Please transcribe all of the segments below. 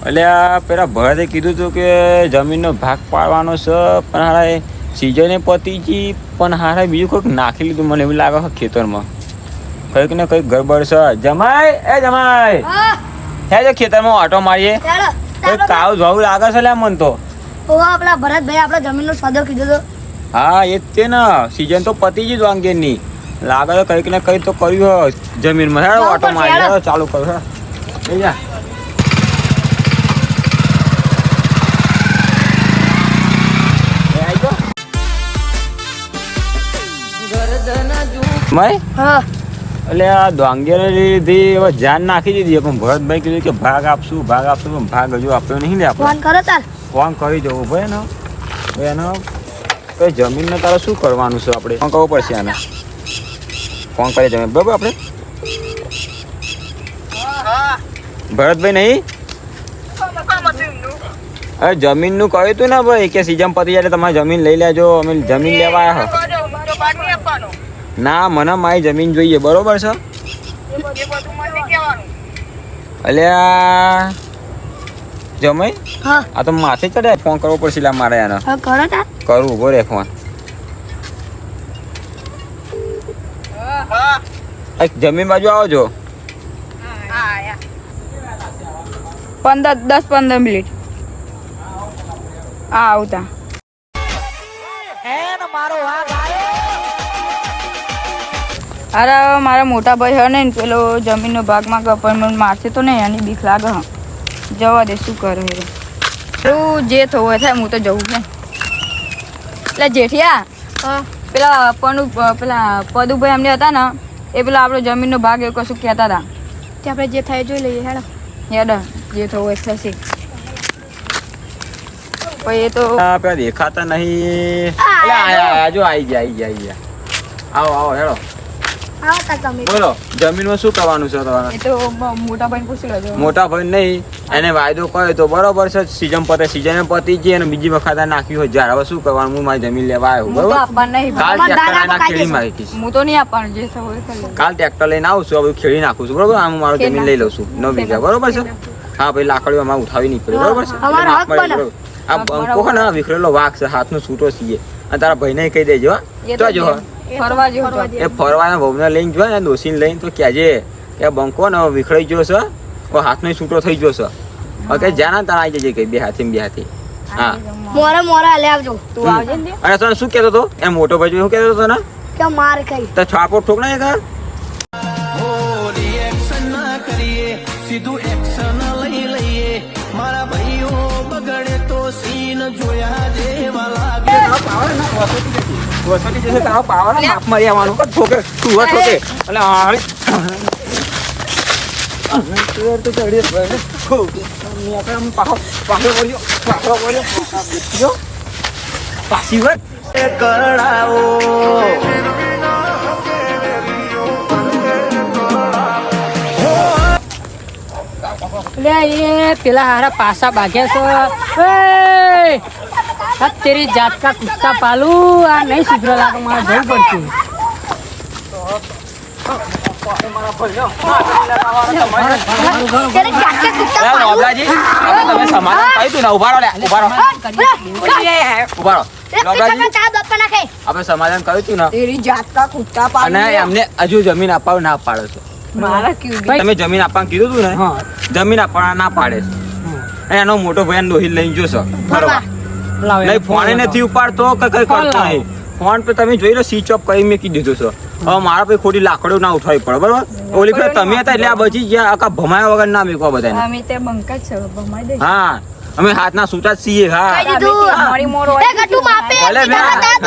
એટલે આ પેલા ભરતે કીધું હતું કે જમીનનો ભાગ પાડવાનો છે પણ હારા એ સિઝને પતી ગઈ પણ હારા બીજું કંઈક નાખી લીધું મને એવું લાગે છે ખેતરમાં. કંઈક ને કંઈક ગરબડ છે. જમાય એ જમાય હા. જો ખેતરમાં ઓટો મારીએ. કંઈક કાવ જવું લાગે છે લે મન તો. આપણા ભરતભાઈ આપણા જમીનનો સોદો કીધો તો. હા એ જ તે ને. સિઝન તો પતી ગઈ વાંગેની લાગે તો કંઈક ને કંઈક તો કર્યું જમીનમાં. હે ઓટો મારી ચાલુ. કર હે. જા. મય? હા. એટલે આ દ્વાંગેને લીધી હવે જાન નાખી દીધી. પણ ભરતભાઈ કીધું કે ભાગ આપશું ભાગ આપશું પણ ભાગ હજુ આપ્યો નહીં લે આપણે. ફોન કરો તાર. ફોન કરી જવું ભાઈ એનો. ભાઈ એનો. તો જમીનને તારે શું કરવાનું છે આપણે? ફોન કરવો પડશે આને. ફોન કરી જમીન. બરાબર આપણે? ભરતભાઈ નહીં? અરે જમીનનું કહ્યું હતું ને ભાઈ કે સીઝન પતી જાય એટલે તમારે જમીન લઈ લેજો. અમે જમીન લેવા આવ્યા. ના મને મારી જમીન જોઈએ બરોબર છે? અલ્યા જમાઈ? આ તો માથે ચડે ફોન કરવો પડશે લા મારે આને. કરું ઊભો રે ફોન. જમીન બાજુ આવજો. પંદર દસ પંદર મિનિટ. હા આવતા. અરે મારા મોટા ભાઈ હે ને પેલો જમીનનો ભાગમાં ગવર્મેન્ટ મારશે તો ને એની બીક લાગે હા. જવા દે શું કરે એ તું જે થવું હોય થાય હું તો જવું છે. એટલે જેઠિયા. પેલા પનુ પેલા પદુભાઈ એમને હતા ને એ પેલા આપણો જમીનનો ભાગ એવું કશું કહેતા હતા. તે આપણે જે થાય જોઈ લઈએ હેડો. યાદ જે થવું હોય થશે. પછી એ તો આ દેખાતા નહીં. જો આઈ ગયા આવી ગયા આવી ગયા. આવો આવો હેડો. આવો બોલો જમીનમાં શું કરવાનું છે તમારે? તો મોટા ભાઈ પૂછી લેજો. મોટા ભાઈ નહીં એને વાયદો કર્યો તો બરોબર છે સીઝન પતે સીઝન પતી ગઈ અને બીજી વખત નાખ્યું હોય જ્યારે હવે શું કરવાનું? હું મારી જમીન લેવા આવ્યો બરોબર? નહીં કાલ ટ્રેક્ટર લઈને ખેડી મારી હું તો નહીં આપવાનું જે. કાલ ટ્રેક્ટર લઈને આવું છું હવે ખેડી નાખું છું બરોબર? હું મારું જમીન લઈ લઉં છું નવ વીઘા બરોબર છે? હા ભાઈ લાકડીઓ અમારે ઉઠાવી નહીં પડે બરોબર છે. આ આ વિખરેલો વાઘ છે હાથનો છૂટો છીએ અને તારા ભાઈને કહી દેજો તો જો. ફરવા જેવું એ ફરવાના વહુને લઈને જો ને દોશીને લઈને તો કહેજે કે બંકો ને હવે ગયો છે હવે હાથનો છૂટો થઈ ગયો છે. હવે જ્યાં તારા આવી જજે કઈ બે હાથી બે હાથી. હા. મોરે મોરે હાલે આવજો. તું આવજે ને અને તને શું કહેતો તો એમ મોટો ભાઈ શું કહેતો હતો ને કે માર તો છાપો ઠોક ના એક? રિએક્શન ના કરીએ સીધું એક્શન લઈ લઈએ. મારા ભાઈઓ બગડે તો સીન જોયા જેવા લાગે. વસતી જશે તારો પાવર માપ મારી આવવાનું. પણ ઠોકે તું ઠોકે. અને હાળી તો ચડી ખૂબ પાછો પાછો પડ્યો પાછો પડ્યો જો પાછી વળ કરડાવો એટલે એ પેલા હારા પાસા બાગ્યા છે. એ! આ તેરી જાત કા કુત્તા પાલુ આ નહીં સુધરો લાગે મારે જવું પડતું. ત્યારે જાતે કુત્તા અરે પાડું. લોબલાજી આપણે તમે સમાધાન કર્યું તું ને ઊભા રહો ઊભા રહો ઊભા રહો એક લોબલાજી ચા દોત નાખે. આપણે સમાધાન કર્યું તું ને? તેરી જાત કા કુત્તા અને એમને હજુ જમીન આપવા ના પાડે છો. મારા તમે જમીન આપવાનું કીધું તું ને? જમીન આપવાના ના પાડે છે. એનો મોટો ભાઈ દોહી લઈને જોશો બરોબર નહીં ફોને નથી ઉપાડતો કે કઈ કરતો નહીં. ફોન પર તમે જોઈ લો સ્વિચ ઓફ કરી મેકી દીધું છે. હવે મારા પછી ખોટી લાકડો ના ઉઠાવી પડે બરોબર? ઓલી ફેર તમે હતા એટલે આ બચી ગયા આખા ભમાયા વગર ના મેકવા બધાને. અમે તે બંકા છે ભમાઈ દે હા અમે હાથના જ છીએ હા. એ ગટુ માપે ભલે મેં- હતા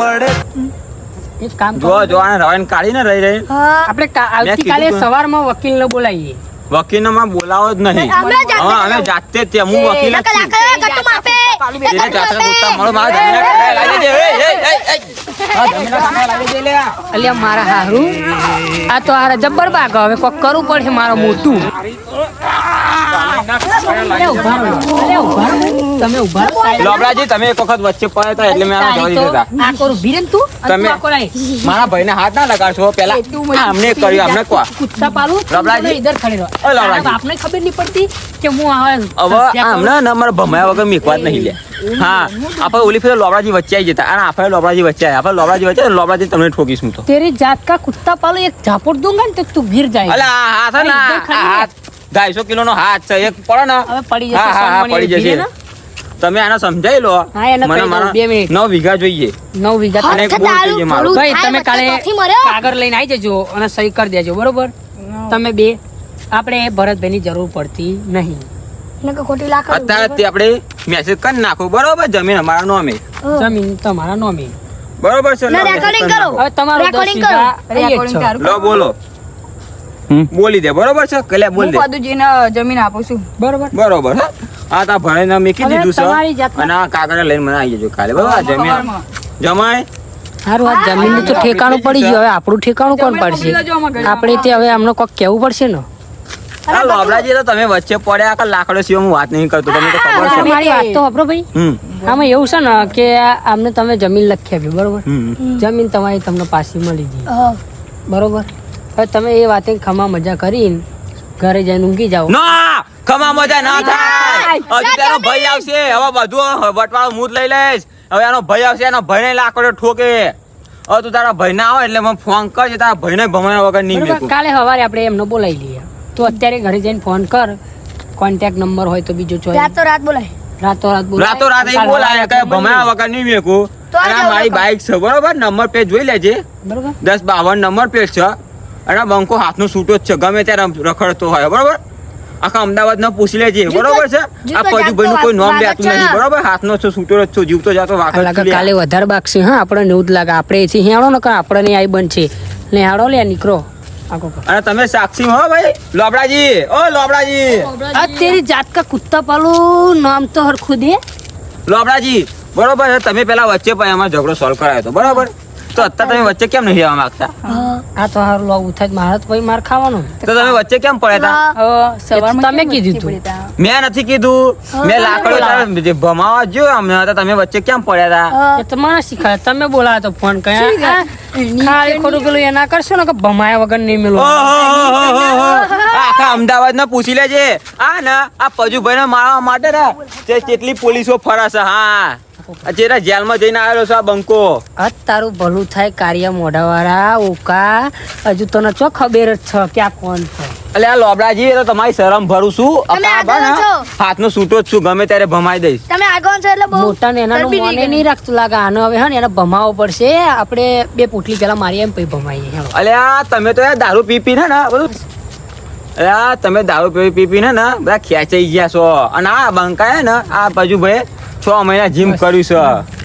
પડે. જો જો આને રવાઈને કાઢીને રહી રહી. આપણે આવતીકાલે સવારમાં વકીલને બોલાવીએ. વકીલને માં બોલાવો જ નહીં. અમે જાતે હા જ વકીલ. અલ્યા મારા હારું આ તો હારા જબ્બર બાગ. હવે કોક કરવું પડશે મારું મોટું. તમે ઊભા લોબડાજી તમે એક વખત વચ્ચે પડ્યા હતા એટલે મેં આને જવા દીધા આ કરું ઊભી તું તમે- તું આખો રાય. મારા ભાઈને હાથ ના લગાડશો પેલા એ તું મને અમને કર્યું અમને કહો કૂદતા પાલું તું લબડાજી. ખડી રહો. ઓય લબડાજી. તારા ખબર નહીં પડતી કે હું આવા હવે ત્યાં કરું. આમને ભમાયા વગર મેકવા નહીં લે હા આપણે ઓલી ફેર લોબડાજી વચ્ચે આવી જતા અને આપણે લોબડાજી વચ્ચે આવ્યા આપણે લોબડાજી વચ્ચે લોબડાજી તમને ઠોકીશું તો તેરી જાત કા કુત્તા પાલો એક ઝાપડ દઉં ને તો તું ગીર જાય અલે હાથ ને હાથ ઢાઈસો કિલો નો હાથ છે. એક પડે ને? હવે પડી જશે હા હા હા પડી જશે. તમે આને સમજાવી લો. મને મારા બે મિનિટ. નવ વીઘા જોઈએ. નવ વીઘા. અને એક બોલ જોઈએ મારું. ભાઈ તમે કાલે કાગળ લઈને આવી જજો અને સહી કરી દેજો બરોબર? તમે બે આપણે ભરતભાઈની જરૂર પડતી નહીં. ખોટી લાખ અત્યારે આપણે મેસેજ કરી નાખો. બરોબર જમીન અમારા નામે. જમીન તમારા નોમી. બરોબર છે ના. હવે તમારું દસ વીઘા લો બોલો. બોલી દે બરોબર છે? કલે બોલ દે. પદુજીને જમીન આપું છું. બરોબર. બરોબર હા આ તા ભણે મેકી હવે દીધું છે. અને આ કાગળ લઈને મને આવી જજો કાલે. બરોબર? જમીન જમાય સારું આ જમીનનું તો ઠેકાણું પડી ગયું. હવે આપણું ઠેકાણું કોણ પડશે? આપણે તે હવે અમને કોક કહેવું પડશે ને? આ લોબડાજી તો તમે વચ્ચે પડ્યા કે લાકડો સિવાય હું વાત નહીં કરતો. તમને તો ખબર છે. મારી વાત તો ભાઈ. આમાં એવું છે ને કે આમને તમે જમીન લખી આપી બરોબર? જમીન તમારી તમને પાછી મળી ગઈ. બરોબર? હવે તમે એ વાતે ખમા મજા કરીને ઘરે જઈને ઊંઘી જાઓ. ના! ખમા મજા ના થાય! હજી તારો ભાઈ આવશે. હવે બધું વટવાળો મૂત લઈ લઈશ. હવે એનો ભાઈ આવશે એનો ભાઈને લાકડો ઠોકે. હવે તું તારા ભાઈ ના આવે એટલે મને ફોન કરજે તારા ભાઈને ભમાયા વગર નહીં કાલે સવારે આપણે એમને બોલાવી લઈએ. તો અત્યારે ઘરે જઈને ફોન કર. કોન્ટેક્ટ નંબર હોય તો બીજો ચોઈ રાત તો રાત બોલાય. રાતો રાત બોલાય. રાતો રાત બોલાય કે ભમાયા વગર નહીં મેકું. મારી બાઈક છે બરોબર? નંબર પ્લેટ જોઈ લેજે. બરોબર. દસ બાવન નંબર પ્લેટ છે. અને બંકો હાથનો છૂટો જ છે. ગમે ત્યારે રખડતો હોય બરોબર? આખા અમદાવાદ ના પૂછી લેજે. બરોબર છે? આ પજુભાઈ નું કોઈ નામ લેતું નથી. બરોબર? હાથનો છે છૂટો જ છો. જીવતો જાતો લાગે કાલે વધારે બાગશે હા? આપણે નેવું જ લાગે. આપણે એથી હેણો ને આપણે નહીં આવી બનશે. ને હાડો લે નીકળો. અરે તમે સાક્ષી હો ભાઈ? લોબડાજી. ઓ લોબડાજી. આ તેરી જાત કા કુત્તા પાલું? નામ તો હરખું દે. લોબડાજી. બરોબર તમે પેલા વચ્ચે પણ એમાં ઝઘડો સોલ્વ કરાયો તો. બરોબર? તો અત્યારે તમે વચ્ચે કેમ નહીં આવવા માંગતા? આ તો હારું લાવું થાય મારે. તો ભાઈ માર ખાવાનું. તો તમે વચ્ચે કેમ પડ્યા હતા તમે કીધું તું. મેં નથી કીધું. મેં લાકડો ભમાવા જો અમને હતા તમે વચ્ચે કેમ પડ્યા હતા તો મને શીખવાડે. તમે બોલાવ્યા તો ફોન કર્યા. ખાલી ખોટું પેલું એના કરશો ને કે ભમાયા વગર નહીં મેલું. આખા અમદાવાદ ને પૂછી લેજે. આ ને આ પજુભાઈ ને મારવા માટે કેટલી પોલીસો ફરાશે હા. જેરા જેલમાં જઈને આવેલો છે આ બંકો? આ તારું ભલું થાય કાર્ય મોઢાવાળા ઓકા હજુ તને ચો ખબર જ છે કે આ કોણ છે? એટલે આ લોબડાજી તો તમારી શરમ ભરું છું. હાથનો છૂટો જ છું ગમે ત્યારે ભમાઈ દઈશ. તમે આગળ છો એટલે મોટા ને એના મને નહીં રાખતું લાગે. આનો હવે હા ને એને ભમાવો પડશે. આપણે બે પોટલી પેલા મારી એમ પછી ભમાઈએ. એટલે અલે આ તમે તો યાર દારૂ પી પી ને બધું. આ તમે દારૂ પી પી પીને ને બધા ખેંચાઈ ગયા છો. અને આ બંકાએ ને આ પજુભાઈ છ મહિના જીમ કર્યું છે.